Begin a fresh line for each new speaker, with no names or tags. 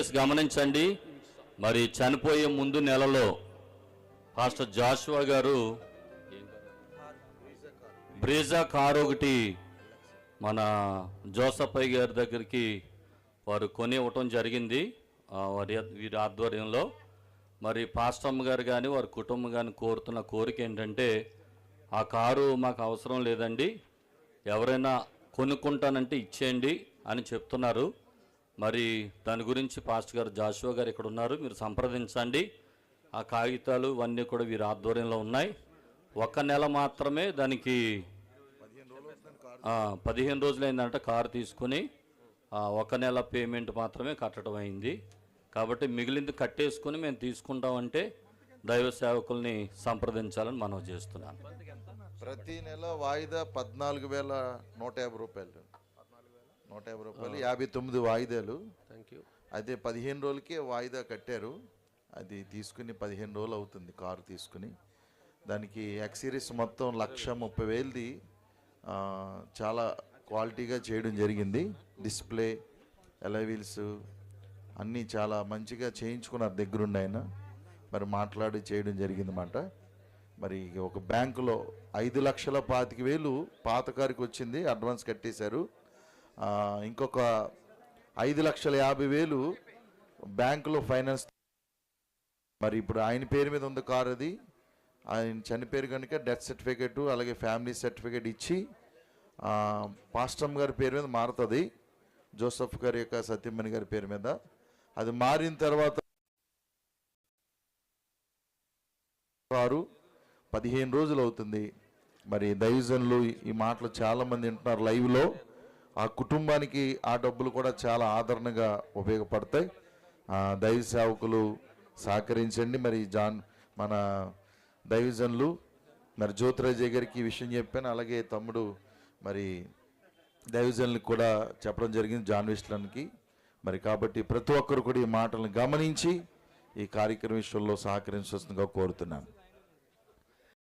దయచేసి గమనించండి. మరి చనిపోయే ముందు నెలలో పాస్టర్ జాషువా గారు బ్రీజా కారు ఒకటి మన జోసఫ్ గారి దగ్గరికి వారు కొని ఇవ్వటం జరిగింది వారి వీరి ఆధ్వర్యంలో. మరి పాస్టమ్మ గారు కానీ వారి కుటుంబం కానీ కోరుతున్న కోరిక ఏంటంటే ఆ కారు మాకు అవసరం లేదండి. ఎవరైనా కొనుక్కుంటానంటే ఇచ్చేయండి అని చెప్తున్నారు. మరి దాని గురించి పాస్టర్ గారు జాషువా గారు ఇక్కడ ఉన్నారు. మీరు సంప్రదించండి. ఆ కాగితాలు ఇవన్నీ కూడా వీరి ఆధ్వర్యంలో ఉన్నాయి. ఒక నెల మాత్రమే దానికి పదిహేను పదిహేను రోజులైందంట కారు తీసుకుని ఒక నెల పేమెంట్ మాత్రమే కట్టడం అయింది. కాబట్టి మిగిలింది కట్టేసుకుని మేము తీసుకుంటామంటే దైవ సేవకుల్ని సంప్రదించాలని మనం చేస్తున్నాను.
ప్రతి నెల వాయిదా పద్నాలుగు వేల నూట యాభై రూపాయలు. నూట యాభై రూపాయలు యాభై తొమ్మిది వాయిదాలు.
థ్యాంక్ యూ
అయితే పదిహేను రోజులకే వాయిదా కట్టారు. అది తీసుకుని పదిహేను రోజులు అవుతుంది కారు తీసుకుని. దానికి ఎక్సీరీస్ మొత్తం లక్ష ముప్పై వేలది చాలా క్వాలిటీగా చేయడం జరిగింది. డిస్ప్లే ఎలవీల్స్ అన్నీ చాలా మంచిగా చేయించుకున్నారు దగ్గరుండి ఆయన. మరి మాట్లాడి చేయడం జరిగిందన్నమాట. మరి ఒక బ్యాంకులో ఐదు లక్షల పాతిక వేలు పాత కారుకి వచ్చింది అడ్వాన్స్ కట్టేశారు. ఇంకొక ఐదు లక్షల యాభై వేలు బ్యాంకులో ఫైనాన్స్ మరి ఇప్పుడు ఆయన పేరు మీద ఉంది కారు అది. ఆయన చనిపోయారు కనుక డెత్ సర్టిఫికేట్ అలాగే ఫ్యామిలీ సర్టిఫికేట్ ఇచ్చి పాస్టమ్ గారి పేరు మీద మారుతుంది. జోసఫ్ గారి యొక్క సత్యమణి గారి పేరు మీద. అది మారిన తర్వాత కారు పదిహేను రోజులు అవుతుంది. మరి దైవజనులు ఈ మాటలు చాలామంది వింటున్నారు లైవ్లో. ఆ కుటుంబానికి ఆ డబ్బులు కూడా చాలా ఆదరణగా ఉపయోగపడతాయి. ఆ, దైవ సేవకులు సహకరించండి. మరి జాన్ మన దైవజనులు మరి జ్యోతిరాజయ్య గారికి ఈ విషయం చెప్పాను. అలాగే తమ్ముడు మరి దైవజనులకు కూడా చెప్పడం జరిగింది జాన్ మరి కాబట్టి ప్రతి ఒక్కరు కూడా ఈ మాటలను గమనించి ఈ కార్యక్రమం విషయంలో సహకరించాల్సిందిగా కోరుతున్నాను.